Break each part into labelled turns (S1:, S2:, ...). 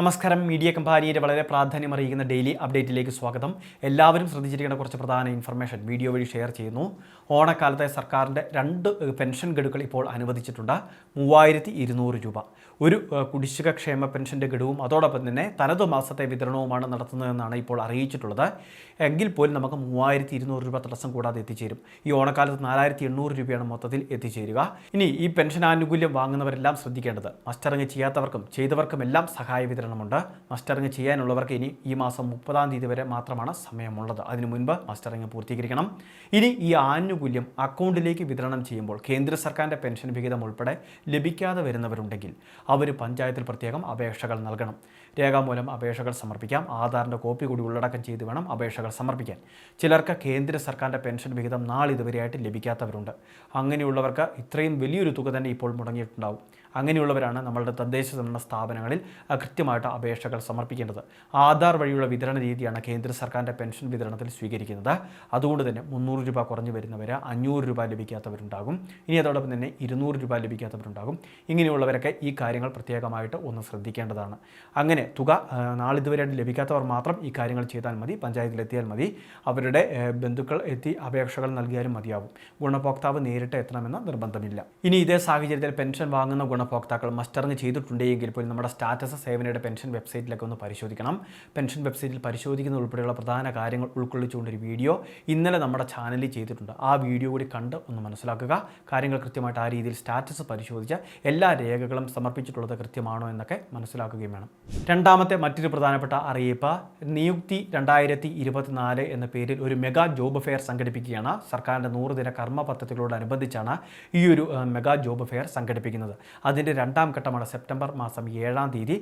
S1: നമസ്കാരം. മീഡിയ കമ്പാനിയുടെ വളരെ പ്രാധാന്യം അറിയിക്കുന്ന ഡെയിലി അപ്ഡേറ്റിലേക്ക് സ്വാഗതം. എല്ലാവരും ശ്രദ്ധിച്ചിരിക്കേണ്ട കുറച്ച് പ്രധാന ഇൻഫർമേഷൻ വീഡിയോ വഴി ഷെയർ ചെയ്യുന്നു. ഓണക്കാലത്തെ സർക്കാരിന്റെ രണ്ട് പെൻഷൻ ഗഡുക്കൾ ഇപ്പോൾ അനുവദിച്ചിട്ടുണ്ട്. മൂവായിരത്തി ഇരുന്നൂറ് രൂപ. ഒരു കുടിശ്ശിക ക്ഷേമ പെൻഷന്റെ ഗഡുവും അതോടൊപ്പം തന്നെ തനതു മാസത്തെ വിതരണവുമാണ് നടത്തുന്നതെന്നാണ് ഇപ്പോൾ അറിയിച്ചിട്ടുള്ളത്. എങ്കിൽ പോലും നമുക്ക് മൂവായിരത്തി ഇരുന്നൂറ് രൂപ തടസ്സം കൂടാതെ എത്തിച്ചേരും. ഈ ഓണക്കാലത്ത് നാലായിരത്തി എണ്ണൂറ് രൂപയാണ് മൊത്തത്തിൽ എത്തിച്ചേരുക. ഇനി ഈ പെൻഷൻ ആനുകൂല്യം വാങ്ങുന്നവരെല്ലാം ശ്രദ്ധിക്കേണ്ടത്. മസ്റ്ററിങ് ചെയ്യാത്തവർക്കും ചെയ്തവർക്കും എല്ലാം സഹായ വിതരണമുണ്ട് മസ്റ്ററിങ് ചെയ്യാനുള്ളവർക്ക് ഇനി ഈ മാസം മുപ്പതാം തീയതി വരെ മാത്രമാണ് സമയമുള്ളത്. അതിനു മുൻപ് മസ്റ്ററിങ് പൂർത്തീകരിക്കണം. ഇനി ഈ ആനുകൂല്യം അക്കൗണ്ടിലേക്ക് വിതരണം ചെയ്യുമ്പോൾ കേന്ദ്ര സർക്കാരിന്റെ പെൻഷൻ വിഹിതം ഉൾപ്പെടെ ലഭിക്കാതെ വരുന്നവരുണ്ടെങ്കിൽ അവർ പഞ്ചായത്തിൽ പ്രത്യേകം അപേക്ഷകൾ നൽകണം. രേഖാമൂലം അപേക്ഷകൾ സമർപ്പിക്കാം. ആധാറിന്റെ കോപ്പി കൂടി ഉള്ളടക്കം ചെയ്ത് വേണം അപേക്ഷകൾ സമർപ്പിക്കാൻ. ചിലർക്ക് കേന്ദ്ര സർക്കാരിന്റെ പെൻഷൻ വിഹിതം നാളിതുവരെയായിട്ട് ലഭിക്കാത്തവരുണ്ട്. അങ്ങനെയുള്ളവർക്ക് ഇത്രയും വലിയൊരു തുക തന്നെ ഇപ്പോൾ മുടങ്ങിയിട്ടുണ്ടാവും. അങ്ങനെയുള്ളവരാണ് നമ്മളുടെ തദ്ദേശ സ്ഥാപനങ്ങളിൽ അഹ്, കൃത്യമായിട്ട് അപേക്ഷകൾ സമർപ്പിക്കേണ്ടത്. ആധാർ വഴിയുള്ള വിതരണ രീതിയാണ് കേന്ദ്ര സർക്കാരിന്റെ പെൻഷൻ വിതരണത്തിൽ സ്വീകരിക്കുന്നത്. അതുകൊണ്ട് തന്നെ മുന്നൂറ് രൂപ കുറഞ്ഞു വരുന്നവർ അഞ്ഞൂറ് രൂപ ലഭിക്കാത്തവരുണ്ടാകും. ഇനി അതോടൊപ്പം തന്നെ ഇരുന്നൂറ് രൂപ ലഭിക്കാത്തവരുണ്ടാകും. ഇങ്ങനെയുള്ളവരൊക്കെ ഈ കാര്യങ്ങൾ പ്രത്യേകമായിട്ട് ഒന്ന് ശ്രദ്ധിക്കേണ്ടതാണ്. അങ്ങനെ തുക നാളിതുവരെ ലഭിക്കാത്തവർ മാത്രം ഈ കാര്യങ്ങൾ ചെയ്താൽ മതി. പഞ്ചായത്തിലെത്തിയാൽ മതി. അവരുടെ ബന്ധുക്കൾ എത്തി അപേക്ഷകൾ നൽകിയാലും മതിയാവും. ഗുണഭോക്താവ് നേരിട്ട് എത്തണമെന്ന നിർബന്ധമില്ല. ഇനി ഇതേ സാഹചര്യത്തിൽ പെൻഷൻ വാങ്ങുന്ന ഗുണഭോക്താക്കൾ മസ്റ്ററിങ് ചെയ്തിട്ടുണ്ടെങ്കിൽ പോലും നമ്മുടെ സ്റ്റാറ്റസ് സേവനയുടെ പെൻഷൻ വെബ്സൈറ്റിലൊക്കെ ഒന്ന് പരിശോധിക്കണം. പെൻഷൻ വെബ്സൈറ്റിൽ പരിശോധിക്കുന്ന ഉൾപ്പെടെയുള്ള പ്രധാന കാര്യങ്ങൾ ഉൾക്കൊള്ളിച്ചുകൊണ്ടൊരു വീഡിയോ ഇന്നലെ നമ്മുടെ ചാനലിൽ ചെയ്തിട്ടുണ്ട്. ആ വീഡിയോ കൂടി കണ്ട് ഒന്ന് മനസ്സിലാക്കുക. കാര്യങ്ങൾ കൃത്യമായിട്ട് ആ രീതിയിൽ സ്റ്റാറ്റസ് പരിശോധിച്ച് എല്ലാ രേഖകളും സമർപ്പിച്ചിട്ടുള്ളത് കൃത്യമാണോ എന്നൊക്കെ മനസ്സിലാക്കുകയും വേണം. രണ്ടാമത്തെ മറ്റൊരു പ്രധാനപ്പെട്ട അറിയിപ്പ് നിയുക്തി രണ്ടായിരത്തി ഇരുപത്തിനാല് എന്ന പേരിൽ ഒരു മെഗാ ജോബ് ഫെയർ സംഘടിപ്പിക്കുകയാണ്. സർക്കാരിന്റെ നൂറ് ദിന കർമ്മ പദ്ധതികളോടനുബന്ധിച്ചാണ് ഈ ഒരു മെഗാ ജോബ് ഫെയർ സംഘടിപ്പിക്കുന്നത്. അതിന്റെ രണ്ടാം ഘട്ടമാണ് സെപ്റ്റംബർ മാസം ഏഴാം തീയതി.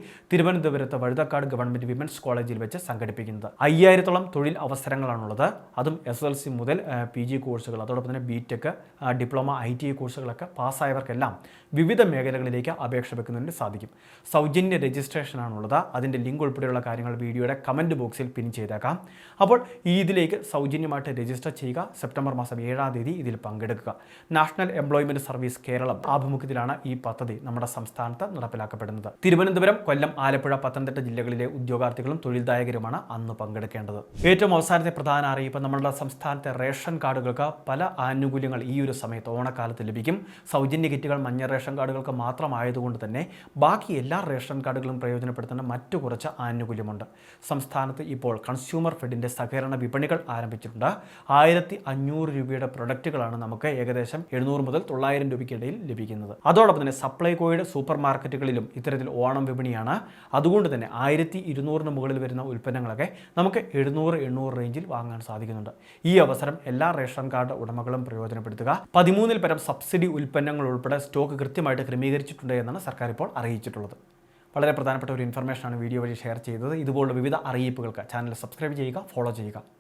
S1: തിരുവനന്തപുരത്ത് വഴുതക്കാട് ഗവൺമെന്റ് വിമൻസ് കോളേജിൽ വെച്ച് സംഘടിപ്പിക്കുന്നത്. അയ്യായിരത്തോളം തൊഴിൽ അവസരങ്ങളാണുള്ളത്. അതും എസ് എൽ സി മുതൽ പി ജി കോഴ്സുകൾ അതോടൊപ്പം തന്നെ B tech diploma I T കോഴ്സുകളൊക്കെ പാസ്സായവർക്കെല്ലാം വിവിധ മേഖലകളിലേക്ക് അപേക്ഷ വെക്കുന്നതിന് സാധിക്കും. സൗജന്യ രജിസ്ട്രേഷനാണുള്ളത്. അതിന്റെ ലിങ്ക് ഉൾപ്പെടെയുള്ള കാര്യങ്ങൾ വീഡിയോയുടെ കമന്റ് ബോക്സിൽ പിൻ ചെയ്തേക്കാം. അപ്പോൾ ഈ ഇതിലേക്ക് സൗജന്യമായിട്ട് രജിസ്റ്റർ ചെയ്യുക. സെപ്റ്റംബർ മാസം ഏഴാം തീയതി ഇതിൽ പങ്കെടുക്കുക. നാഷണൽ എംപ്ലോയ്മെന്റ് സർവീസ് കേരളം ആഭിമുഖ്യത്തിലാണ് ഈ പദ്ധതി നമ്മുടെ സംസ്ഥാനത്ത് നടപ്പിലാക്കപ്പെടുന്നത്. തിരുവനന്തപുരം കൊല്ലം ആലപ്പുഴ പത്തനംതിട്ട ജില്ലകളിലെ ഉദ്യോഗാർത്ഥികളും തൊഴിൽദായകരുമാണ് അന്ന് പങ്കെടുക്കേണ്ടത്. ഏറ്റവും അവസാനത്തെ പ്രധാന അറിയിപ്പ് നമ്മളുടെ സംസ്ഥാനത്തെ റേഷൻ കാർഡുകൾക്ക് പല ആനുകൂല്യങ്ങൾ ഈ ഒരു സമയത്ത് ഓണക്കാലത്ത് ലഭിക്കും. സൗജന്യ കിറ്റുകൾ മഞ്ഞ റേഷൻ കാർഡുകൾക്ക് മാത്രമായതുകൊണ്ട് തന്നെ ബാക്കി എല്ലാ റേഷൻ കാർഡുകളും പ്രയോജനപ്പെടുത്തുന്ന മറ്റു കുറച്ച് ആനുകൂല്യമുണ്ട്. സംസ്ഥാനത്ത് ഇപ്പോൾ കൺസ്യൂമർ ഫെഡിന്റെ സഹകരണ വിപണികൾ ആരംഭിച്ചിട്ടുണ്ട്. ആയിരത്തി അഞ്ഞൂറ് രൂപയുടെ പ്രൊഡക്റ്റുകളാണ് നമുക്ക് ഏകദേശം എഴുന്നൂറ് മുതൽ തൊള്ളായിരം രൂപയ്ക്കിടയിൽ ലഭിക്കുന്നത്. അതോടൊപ്പം തന്നെ സപ്ലൈകോയുടെ സൂപ്പർ മാർക്കറ്റുകളിലും ഇത്തരത്തിൽ ഓണം വിപണിയാണ് അതുകൊണ്ട് തന്നെ ആയിരത്തി ഇരുന്നൂറിന് മുകളിൽ വരുന്ന ഉൽപ്പന്നങ്ങളൊക്കെ നമുക്ക് എഴുന്നൂറ് എണ്ണൂറ് റേഞ്ചിൽ വാങ്ങാൻ സാധിക്കുന്നുണ്ട്. ഈ അവസരം എല്ലാ റേഷൻ കാർഡ് ഉടമകളും പ്രയോജനപ്പെടുത്തുക. പതിമൂന്നിൽ പരം സബ്സിഡി ഉൽപ്പന്നങ്ങൾ ഉൾപ്പെടെ സ്റ്റോക്ക് കൃത്യമായിട്ട് ക്രമീകരിച്ചിട്ടുണ്ട് എന്നാണ് സർക്കാർ ഇപ്പോൾ അറിയിച്ചിട്ടുള്ളത്. വളരെ പ്രധാനപ്പെട്ട ഒരു ഇൻഫർമേഷനാണ് വീഡിയോ വഴി ഷെയർ ചെയ്തത്. ഇതുപോലുള്ള വിവിധ അറിയിപ്പുകൾക്ക് ചാനൽ സബ്സ്ക്രൈബ് ചെയ്യുക ഫോളോ ചെയ്യുക.